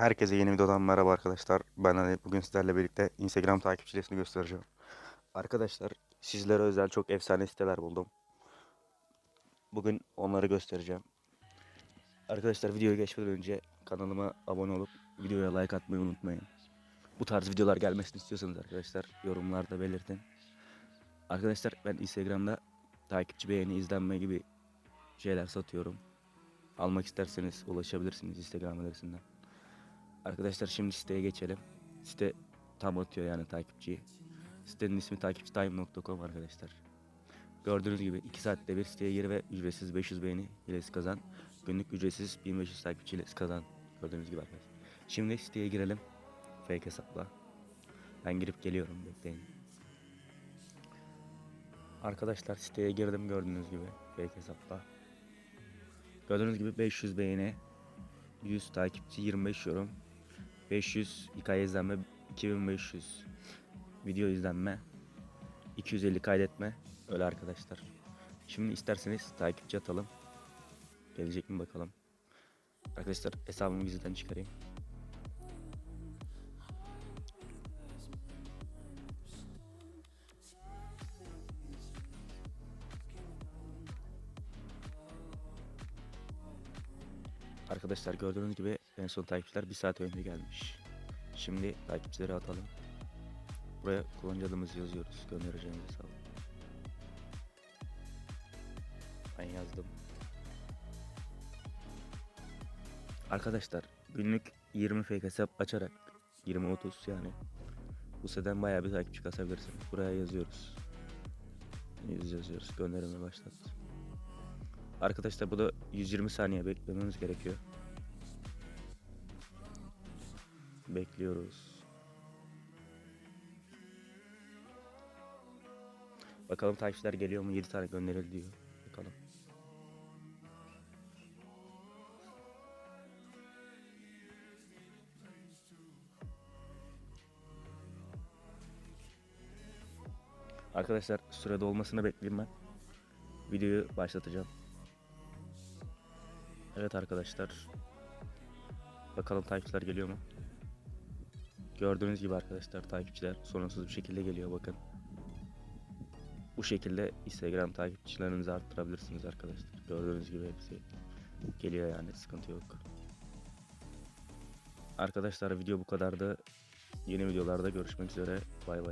Herkese yeni videodan merhaba arkadaşlar. Ben Ali. Bugün sizlerle birlikte Instagram takipçilerini göstereceğim. Arkadaşlar sizlere özel çok efsane siteler buldum. Bugün onları göstereceğim. Arkadaşlar videoya geçmeden önce kanalıma abone olup videoya like atmayı unutmayın. Bu tarz videolar gelmesini istiyorsanız arkadaşlar yorumlarda belirtin. Arkadaşlar ben Instagram'da takipçi beğeni izlenme gibi şeyler satıyorum. Almak isterseniz ulaşabilirsiniz Instagram adresinden. Arkadaşlar şimdi siteye geçelim. Site tam atıyor yani takipçiyi. Sitenin ismi takipçitime.com arkadaşlar. Gördüğünüz gibi 2 saatte bir siteye gir ve ücretsiz 500 beğeni hilesi kazan. Günlük ücretsiz 1500 takipçi hilesi kazan. Gördüğünüz gibi arkadaşlar. Şimdi siteye girelim. Fake hesapla. Ben girip geliyorum bekleyin. Arkadaşlar siteye girdim gördüğünüz gibi fake hesapla. Gördüğünüz gibi 500 beğeni, 100 takipçi, 25 yorum, 500 hikaye izlenme, 2500 video izlenme, 250 kaydetme. Öyle arkadaşlar. Şimdi isterseniz takipçi atalım. Gelecek mi bakalım. Arkadaşlar hesabımı gizliden çıkarayım. Arkadaşlar gördüğünüz gibi en son takipçiler bir saat önce gelmiş. Şimdi takipçileri atalım. Buraya kullanıcı adımızı yazıyoruz. Göndereceğimiz hesabı. Ben yazdım. Arkadaşlar günlük 20 fake hesap açarak 20-30 yani bu siteden bayağı bir takipçi kasabilirsiniz. Buraya yazıyoruz. Yüz yazıyoruz. Gönderime başlat. Arkadaşlar bu da 120 saniye beklememiz gerekiyor. Bekliyoruz. Bakalım takipçiler geliyor mu? 7 tane gönderildi diyor. Bakalım. Arkadaşlar sürede olmasını bekleyeyim ben. Videoyu başlatacağım. Evet arkadaşlar. Bakalım takipçiler geliyor mu? Gördüğünüz gibi arkadaşlar takipçiler sorunsuz bir şekilde geliyor bakın. Bu şekilde Instagram takipçilerinizi arttırabilirsiniz arkadaşlar. Gördüğünüz gibi hepsi geliyor yani sıkıntı yok. Arkadaşlar video bu kadardı. Yeni videolarda görüşmek üzere. Bay bay.